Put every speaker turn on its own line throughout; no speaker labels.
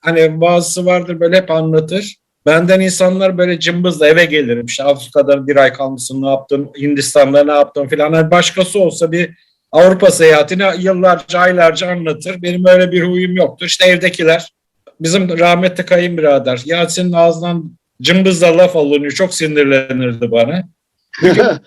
hani bazısı vardır böyle hep anlatır. Benden insanlar böyle cımbızla eve gelirim. İşte Afrika'da bir ay kalmışsın ne yaptın, Hindistan'da ne yaptın filan. Hani başkası olsa bir Avrupa seyahatini yıllarca, aylarca anlatır. Benim öyle bir huyum yoktur. İşte evdekiler, bizim rahmetli kayınbirader, ya senin ağzından cımbızla laf alınıyor. Çok sinirlenirdi bana.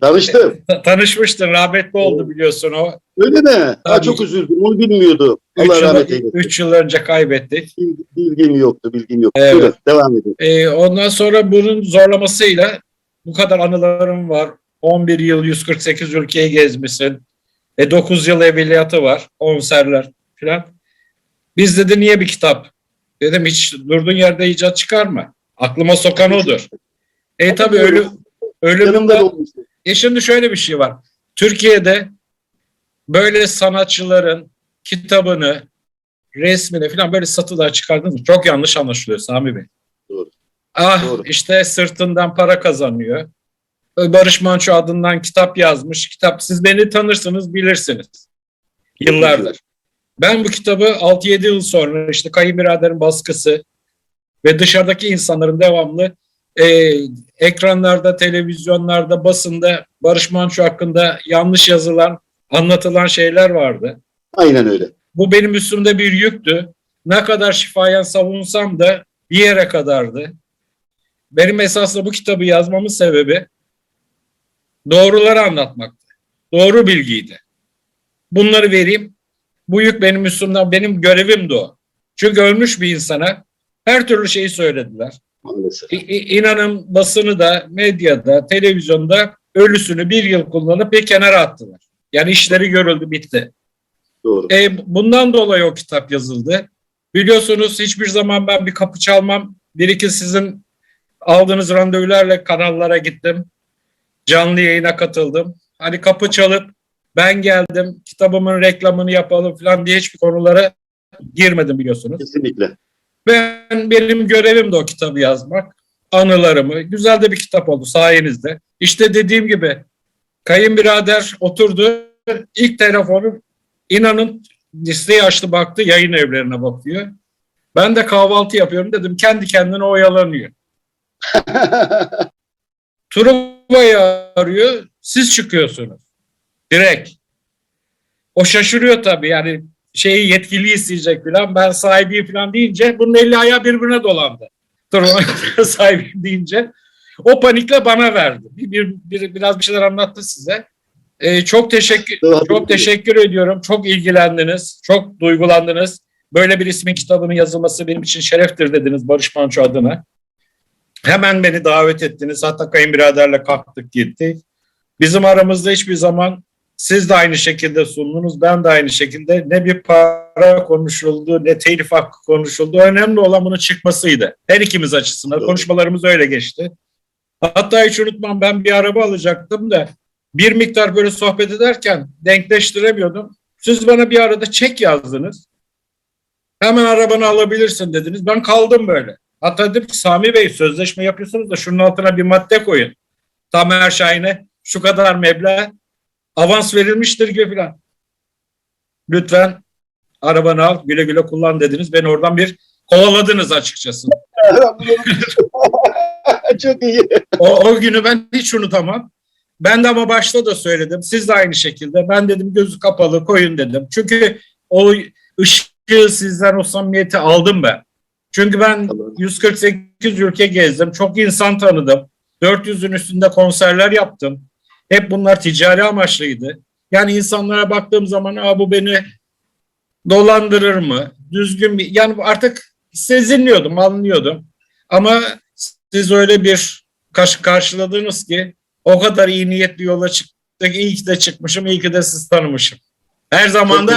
Tanıştım.
Tanışmıştın, rahmetli oldu biliyorsun o.
Öyle mi? Ha, çok üzüldüm. Onu bilmiyordum.
Üç
Allah
yıl,
rahmet eylesin.
üç yıl önce kaybettik.
Bil- Bilgim yoktu, bilgim yoktu.
Evet.
Buyurun, devam edin.
Ee, ondan sonra bunun zorlamasıyla bu kadar anılarım var. 11 yıl 148 ülkeyi gezmişsin. E 9 yıl evliyatı var. Konserler filan. Biz dedi niye bir kitap? Dedim hiç durduğun yerde icat çıkarma. Aklıma sokan odur. E tabii ölüm,
Yanımda
ölümünde...
olmuştu.
E şimdi şöyle bir şey var. Türkiye'de böyle sanatçıların kitabını, resmini falan böyle satılığa çıkardınız? Çok yanlış anlaşılıyor Sami Bey.
Doğru.
Ah
Doğru.
işte sırtından para kazanıyor. Barış Manço adından kitap yazmış. Kitap siz beni tanırsınız bilirsiniz. Yıllardır. Ben bu kitabı 6-7 yıl sonra işte kayınbiraderin baskısı ve dışarıdaki insanların devamlı e, ekranlarda, televizyonlarda, basında Barış Manço hakkında yanlış yazılan, anlatılan şeyler vardı.
Aynen öyle.
Bu benim üstümde bir yüktü. Ne kadar şifayen savunsam da bir yere kadardı. Benim esasında bu kitabı yazmamın sebebi doğruları anlatmaktı. Doğru bilgiydi. Bunları vereyim. Bu yük benim üstümden, benim görevim de o. Çünkü ölmüş bir insana her türlü şeyi söylediler.
Maalesef.
İ- İnanın basını da, medyada, televizyonda ölüsünü bir yıl kullanıp bir kenara attılar. Yani işleri görüldü, bitti.
Doğru.
E, bundan dolayı o kitap yazıldı. Biliyorsunuz hiçbir zaman ben bir kapı çalmam. Bir iki sizin aldığınız randevularla kanallara gittim. Canlı yayına katıldım. Hani kapı çalıp ben geldim, kitabımın reklamını yapalım falan diye hiçbir konulara girmedim biliyorsunuz.
Kesinlikle.
Ben benim görevim de o kitabı yazmak. Anılarımı. Güzel de bir kitap oldu sayenizde. İşte dediğim gibi kayınbirader oturdu. İlk telefonu inanın listeyi açtı baktı yayın evlerine bakıyor. Ben de kahvaltı yapıyorum dedim kendi kendine oyalanıyor. Truva'yı arıyor siz çıkıyorsunuz. Direkt. O şaşırıyor tabii yani şeyi yetkili isteyecek falan. Ben sahibiyim falan deyince bunun eli ayağı birbirine dolandı. Truva sahibiyim deyince. O panikle bana verdi. Bir, bir- biraz bir şeyler anlattı size. Ee, çok teşekkür çok teşekkür ediyorum. Çok ilgilendiniz. Çok duygulandınız. Böyle bir ismin kitabının yazılması benim için şereftir dediniz Barış Manço adına. Hemen beni davet ettiniz. Hatta kayınbiraderle kalktık gittik. Bizim aramızda hiçbir zaman siz de aynı şekilde sundunuz. Ben de aynı şekilde ne bir para konuşuldu ne telif hakkı konuşuldu. Önemli olan bunun çıkmasıydı. Her ikimiz açısından. Konuşmalarımız öyle geçti. Hatta hiç unutmam ben bir araba alacaktım da bir miktar böyle sohbet ederken denkleştiremiyordum. Siz bana bir arada çek yazdınız. Hemen arabanı alabilirsin dediniz. Ben kaldım böyle. Hatta dedim ki Sami Bey sözleşme yapıyorsunuz da şunun altına bir madde koyun. Tamer Şahin'e şu kadar meblağ avans verilmiştir gibi falan. Lütfen arabanı al güle güle kullan dediniz. Beni oradan bir kovaladınız açıkçası.
Çok iyi.
O, o günü ben hiç unutamam. Ben de ama başta da söyledim. Siz de aynı şekilde. Ben dedim gözü kapalı koyun dedim. Çünkü o ışığı sizden o samimiyeti aldım ben. Çünkü ben
Tamam.
148 ülke gezdim. Çok insan tanıdım. 400'ün üstünde konserler yaptım. Hep bunlar ticari amaçlıydı. Yani insanlara baktığım zaman Aa, bu beni dolandırır mı? Düzgün bir yani artık sezinliyordum, anlıyordum. Ama siz öyle bir karşı karşıladınız ki o kadar iyi niyetli yola çıktık. İyi ki de çıkmışım, iyi ki de siz tanımışım. Her zaman da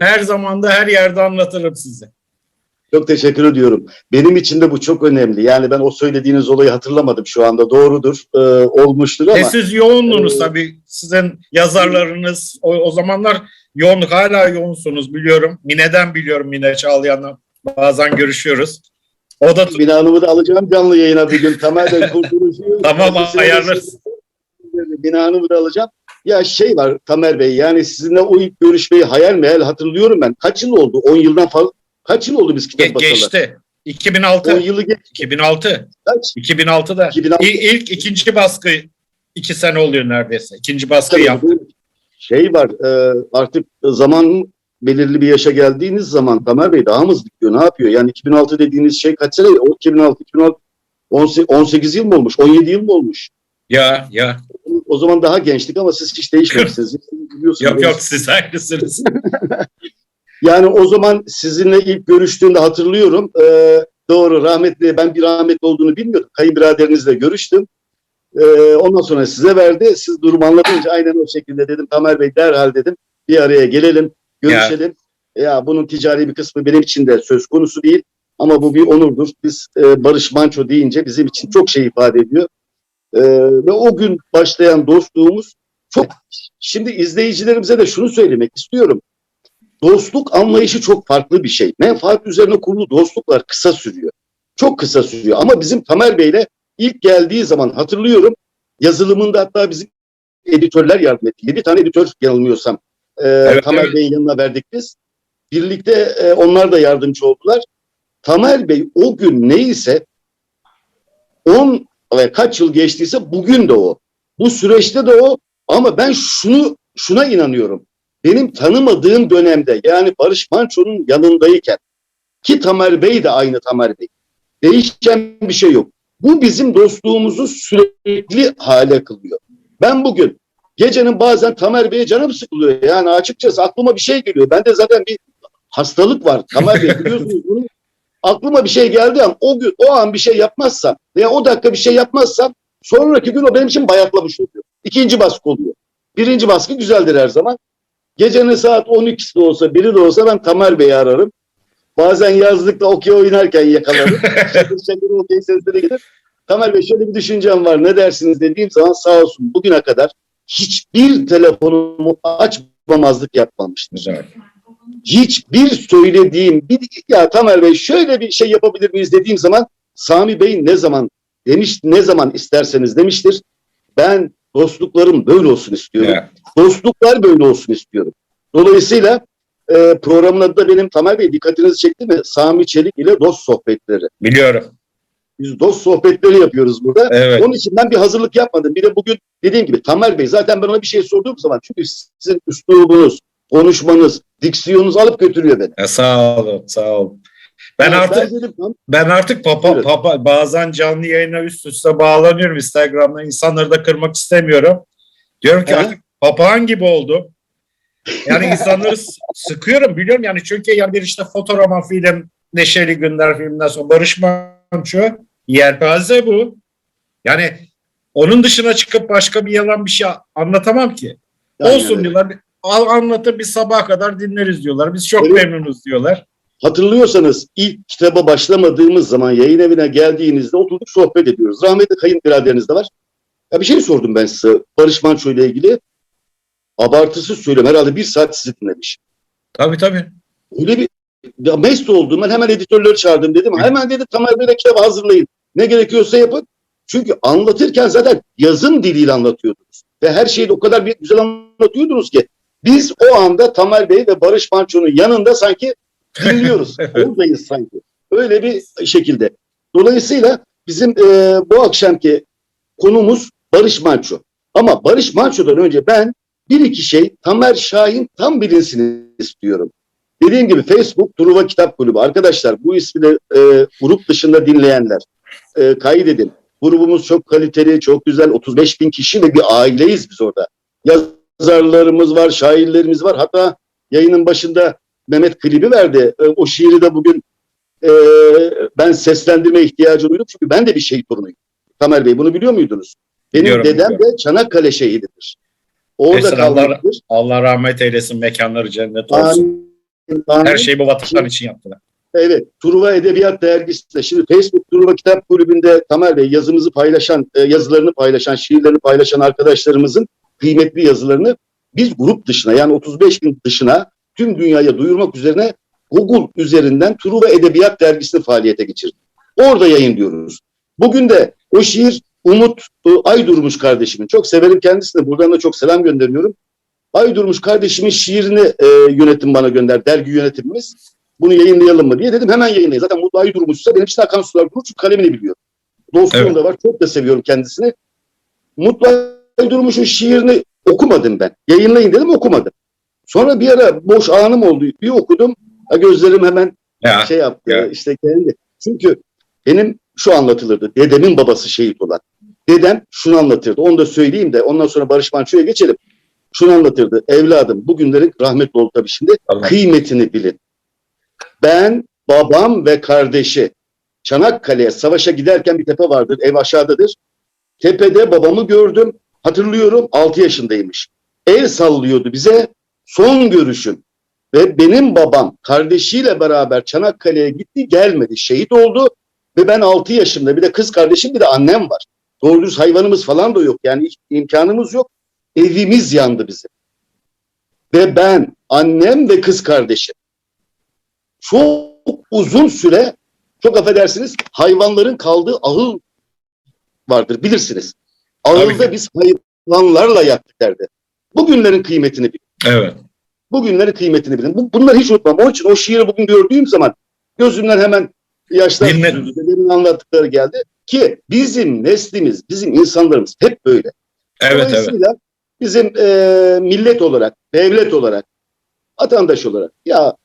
her zaman da her yerde anlatırım size.
Çok teşekkür ediyorum. Benim için de bu çok önemli. Yani ben o söylediğiniz olayı hatırlamadım şu anda. Doğrudur. Ee, olmuştur ama
E siz yoğunluğunuz
Ee,
tabii. Sizin yazarlarınız o, o zamanlar yoğunluk hala yoğunsunuz biliyorum. Mine'den biliyorum Mine Çağlayan'la bazen görüşüyoruz. O da
Mine Hanım'ı da alacağım canlı yayına bir gün. Temel Bey kurtuluşu.
Tamam,
Kendisi- Hanım'ı da alacağım. Ya şey var Tamer Bey yani sizinle o ilk görüşmeyi hayal meyal hatırlıyorum ben. Kaç yıl oldu? 10 yıldan fazla Kaç yıl oldu biz kitap
Ge-
basalı?
geçti.
10
2006.
yılı geç.
2006.
Kaç?
2006'da.
2006.
İlk, ilk ikinci baskı iki sene oluyor neredeyse. İkinci
Tabii
yaptık.
şey var e, artık zaman belirli bir yaşa geldiğiniz zaman Tamer Bey daha mı hızlı gidiyor? Ne yapıyor? Yani 2006 dediğiniz şey kaç sene? O 2006, 2006 18, 18 yıl mı olmuş? 17 yıl mı olmuş?
Ya ya.
O zaman daha gençtik ama siz hiç değişmemişsiniz. Biliyorsunuz.
Yok yok siz haklısınız.
Yani o zaman sizinle ilk görüştüğümde hatırlıyorum. Ee, doğru rahmetli ben bir rahmetli olduğunu bilmiyordum. Kayınbiraderinizle görüştüm. Ee, ondan sonra size verdi. Siz durumu anlatınca aynen o şekilde dedim. Tamer Bey derhal dedim. Bir araya gelelim, görüşelim. Ya. bunun ticari bir kısmı benim için de söz konusu değil. Ama bu bir onurdur. Biz e, Barış Manço deyince bizim için çok şey ifade ediyor. Ee, ve o gün başlayan dostluğumuz çok şimdi izleyicilerimize de şunu söylemek istiyorum dostluk anlayışı çok farklı bir şey. Menfaat üzerine kurulu dostluklar kısa sürüyor. Çok kısa sürüyor. Ama bizim Tamer Bey'le ilk geldiği zaman hatırlıyorum yazılımında hatta bizim editörler yardım etti. 7 tane editör yanılmıyorsam e, Tamer
evet.
Bey'in yanına verdik biz. Birlikte e, onlar da yardımcı oldular. Tamer Bey o gün neyse 10 ve kaç yıl geçtiyse bugün de o. Bu süreçte de o ama ben şunu şuna inanıyorum benim tanımadığım dönemde yani Barış Manço'nun yanındayken ki Tamer Bey de aynı Tamer Bey. Değişen bir şey yok. Bu bizim dostluğumuzu sürekli hale kılıyor. Ben bugün gecenin bazen Tamer Bey'e canım sıkılıyor. Yani açıkçası aklıma bir şey geliyor. Bende zaten bir hastalık var. Tamer Bey biliyorsunuz bunu. Aklıma bir şey geldi an o gün o an bir şey yapmazsam veya o dakika bir şey yapmazsam sonraki gün o benim için bayatlamış oluyor. İkinci baskı oluyor. Birinci baskı güzeldir her zaman. Gecenin saat 12'si de olsa biri de olsa ben Tamer Bey'i ararım. Bazen yazlıkta okey oynarken yakalarım. şakır şakır okey sesleri gelir. Tamer Bey şöyle bir düşüncem var ne dersiniz dediğim zaman sağ olsun bugüne kadar hiçbir telefonumu açmamazlık yapmamıştır.
Güzel.
Hiçbir söylediğim bir ya Tamer Bey şöyle bir şey yapabilir miyiz dediğim zaman Sami Bey ne zaman demiş ne zaman isterseniz demiştir. Ben dostluklarım böyle olsun istiyorum
Ya.
dostluklar böyle olsun istiyorum. Dolayısıyla e, programın adı da benim Tamer Bey dikkatinizi çekti mi? Sami Çelik ile dost sohbetleri.
Biliyorum.
Biz dost sohbetleri yapıyoruz burada.
Evet.
Onun için ben bir hazırlık yapmadım. Bir de bugün dediğim gibi Tamer Bey zaten ben ona bir şey sorduğum zaman çünkü sizin üslubunuz, konuşmanız, diksiyonunuz alıp götürüyor beni.
Ya, sağ olun, sağ olun. Ben
Yani
artık
dedim, "Tam-
ben artık papa,
Buyurun.
papa bazen canlı yayına üst üste bağlanıyorum Instagram'da. İnsanları da kırmak istemiyorum. Diyorum ki
He?
artık papağan gibi oldum. Yani insanları sıkıyorum biliyorum yani çünkü yani bir işte fotoroman film, Neşeli Günler filminden sonra Barış Manço yelpaze bu. Yani onun dışına çıkıp başka bir yalan bir şey anlatamam ki.
Aynen
Olsun diyorlar. Al anlatır biz sabaha kadar dinleriz diyorlar. Biz çok
Evet.
memnunuz diyorlar.
Hatırlıyorsanız ilk kitaba başlamadığımız zaman yayın evine geldiğinizde oturduk sohbet ediyoruz. Rahmetli kayınbiraderiniz de var. Ya bir şey sordum ben size Barış Manço ile ilgili. Abartısız söylüyorum herhalde bir saat sizi dinlemiş.
Tabii tabii.
Öyle bir ya mest oldum ben hemen editörleri çağırdım dedim. Hemen dedi Tamer Bey'le kitabı hazırlayın. Ne gerekiyorsa yapın. Çünkü anlatırken zaten yazın diliyle anlatıyordunuz. Ve her şeyi de o kadar bir güzel anlatıyordunuz ki. Biz o anda Tamer Bey ve Barış Manço'nun yanında sanki dinliyoruz. Oradayız sanki. Öyle bir şekilde. Dolayısıyla bizim e, bu akşamki konumuz Barış Manço. Ama Barış Manço'dan önce ben bir iki şey Tamer Şahin tam bilinsin istiyorum. Dediğim gibi Facebook Truva Kitap Kulübü. Arkadaşlar bu ismi de e, grup dışında dinleyenler e, kaydedin. Grubumuz çok kaliteli, çok güzel. 35 bin kişi ve bir aileyiz biz orada. Yazarlarımız var, şairlerimiz var. Hatta yayının başında Mehmet klibi verdi. E, o şiiri de bugün e, ben seslendirme ihtiyacı duydum. Çünkü ben de bir şehit torunuyum. Tamer Bey bunu biliyor muydunuz? Benim
Biliyorum,
dedem
biliyorum.
de Çanakkale şehididir. Orada
Mesela Allah-
kalmıştır.
Allah rahmet eylesin mekanları cennet olsun.
Amin. Amin.
Her şeyi bu vatan için yaptılar.
Evet, Truva Edebiyat Dergisi'nde. Şimdi Facebook Truva Kitap Kulübü'nde Tamer Bey yazımızı paylaşan, e, yazılarını paylaşan, şiirlerini paylaşan arkadaşlarımızın kıymetli yazılarını biz grup dışına yani 35 bin dışına tüm dünyaya duyurmak üzerine Google üzerinden Truva Edebiyat Dergisi'ni faaliyete geçirdik. Orada yayınlıyoruz. Bugün de o şiir Umut e, Aydurmuş kardeşimin. Çok severim kendisine. Buradan da çok selam gönderiyorum. Aydurmuş kardeşimin şiirini e, yönetim bana gönder, dergi yönetimimiz. Bunu yayınlayalım mı diye dedim hemen yayınlayın. Zaten Mutlu Ay durmuşsa benim için akan sular durur çünkü kalemini biliyor. Dostluğum
Evet.
da var. Çok da seviyorum kendisini. Mutlu Ay Durmuş'un şiirini okumadım ben. Yayınlayın dedim okumadım. Sonra bir ara boş anım oldu. Bir okudum. Gözlerim hemen
Ya,
şey yaptı
ya.
işte kendi. Çünkü benim şu anlatılırdı. Dedemin babası şehit olan. Dedem şunu anlatırdı. Onu da söyleyeyim de ondan sonra Barış Manço'ya geçelim. Şunu anlatırdı. Evladım bugünlerin rahmetli oldu tabii şimdi.
Allah.
Kıymetini bilin. Ben, babam ve kardeşi Çanakkale'ye savaşa giderken bir tepe vardır. Ev aşağıdadır. Tepede babamı gördüm. Hatırlıyorum 6 yaşındaymış. El sallıyordu bize. Son görüşüm. Ve benim babam kardeşiyle beraber Çanakkale'ye gitti gelmedi. Şehit oldu. Ve ben 6 yaşımda bir de kız kardeşim bir de annem var. Doğru düz hayvanımız falan da yok. Yani imkanımız yok. Evimiz yandı bizim. Ve ben, annem ve kız kardeşim çok uzun süre çok affedersiniz hayvanların kaldığı ahıl vardır bilirsiniz.
Tabii
Ahılda
ki.
biz hayvanlarla yattık derdi. Bugünlerin kıymetini bilin.
evet.
Bugünlerin kıymetini bilin. Bu, bunları hiç unutmam. Onun için o şiiri bugün gördüğüm zaman gözümden hemen yaşlar. Dedemin anlattıkları geldi. Ki bizim neslimiz, bizim insanlarımız hep böyle.
Evet evet.
Dolayısıyla bizim e, millet olarak, devlet olarak, vatandaş olarak ya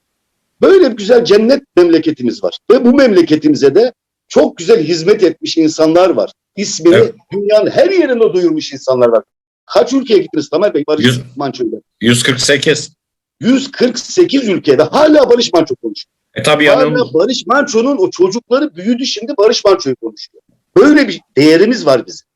böyle bir güzel cennet memleketimiz var. Ve bu memleketimize de çok güzel hizmet etmiş insanlar var. İsmini
Evet.
dünyanın her yerinde duyurmuş insanlar var. Kaç ülkeye gittiniz Tamer Bey Barış
Yüz-
Manço'yla?
148.
148 ülkede hala Barış Manço konuşuyor.
E tabii yanım.
Hala Barış Manço'nun o çocukları büyüdü şimdi Barış Manço'yu konuşuyor. Böyle bir değerimiz var bizim.